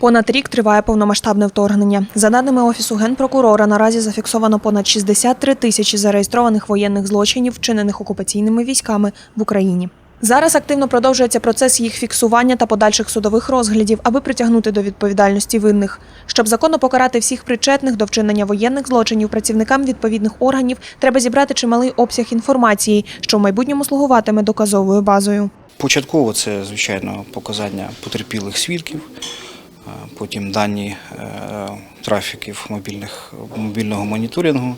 Понад рік триває повномасштабне вторгнення. За даними офісу генпрокурора, наразі зафіксовано понад 63 тисячі зареєстрованих воєнних злочинів, вчинених окупаційними військами в Україні. Зараз активно продовжується процес їх фіксування та подальших судових розглядів, аби притягнути до відповідальності винних. Щоб законно покарати всіх причетних до вчинення воєнних злочинів, працівникам відповідних органів треба зібрати чималий обсяг інформації, що в майбутньому слугуватиме доказовою базою. Початково це, звичайно, показання потерпілих свідків, потім дані е, трафіків мобільних, мобільного моніторингу,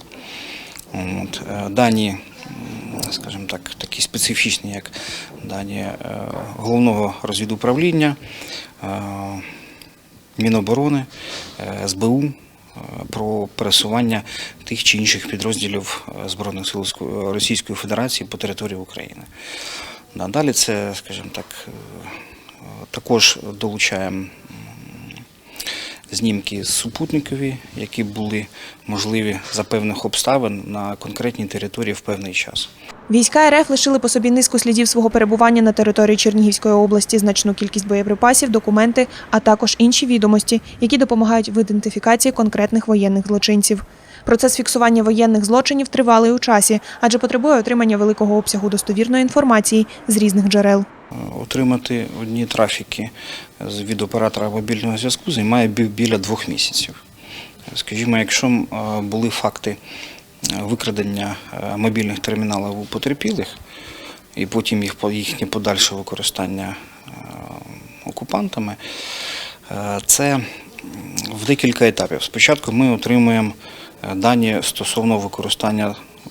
От, е, дані, скажімо так, такі специфічні, як дані е, головного розвідуправління, е, Міноборони, е, СБУ. е, Про пересування тих чи інших підрозділів е, Збройних сил Російської Федерації по території України. Да, Далі це, скажімо так, е, е, також долучаємо знімки супутникові, які були можливі за певних обставин на конкретній території в певний час. Війська РФ лишили по собі низку слідів свого перебування на території Чернігівської області, значну кількість боєприпасів, документи, а також інші відомості, які допомагають в ідентифікації конкретних воєнних злочинців. Процес фіксування воєнних злочинів тривалий у часі, адже потребує отримання великого обсягу достовірної інформації з різних джерел. Отримати одні трафіки від оператора мобільного зв'язку займає біля двох місяців. Скажімо, якщо е, були факти е, викрадення е, мобільних терміналів у потерпілих, і потім їх їхнє подальше використання окупантами, це в декілька етапів. Спочатку ми отримуємо дані стосовно використання е,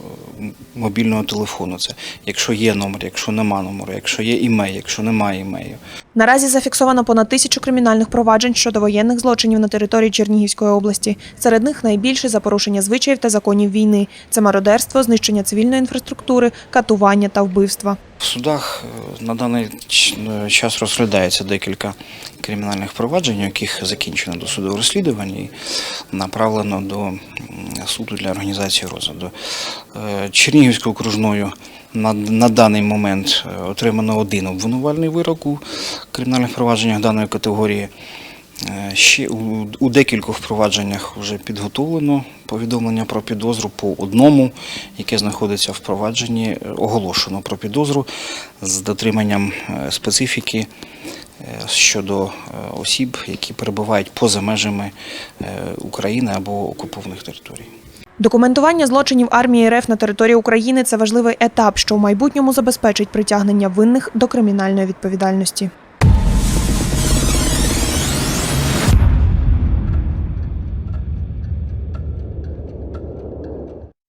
мобільного телефону. Це якщо є номер, якщо нема номеру, якщо є імей, якщо немає імею. Наразі зафіксовано понад тисячу кримінальних проваджень щодо воєнних злочинів на території Чернігівської області. Серед них найбільше за порушення звичаїв та законів війни. Це мародерство, знищення цивільної інфраструктури, катування та вбивства. В судах е, на даний е, час розглядається декілька кримінальних проваджень, яких закінчено досудове розслідування направлено до суду для організації розгляду. Е, Чернігівською окружною на, на даний момент е, отримано один обвинувальний вирок у кримінальних провадженнях даної категорії. Е, Ще у, у декількох провадженнях вже підготовлено повідомлення про підозру по одному, яке знаходиться в провадженні, оголошено про підозру з дотриманням специфіки щодо е, осіб, які перебувають поза межами е, України або окупованих територій. Документування злочинів армії РФ на території України це важливий етап, що в майбутньому забезпечить притягнення винних до кримінальної відповідальності.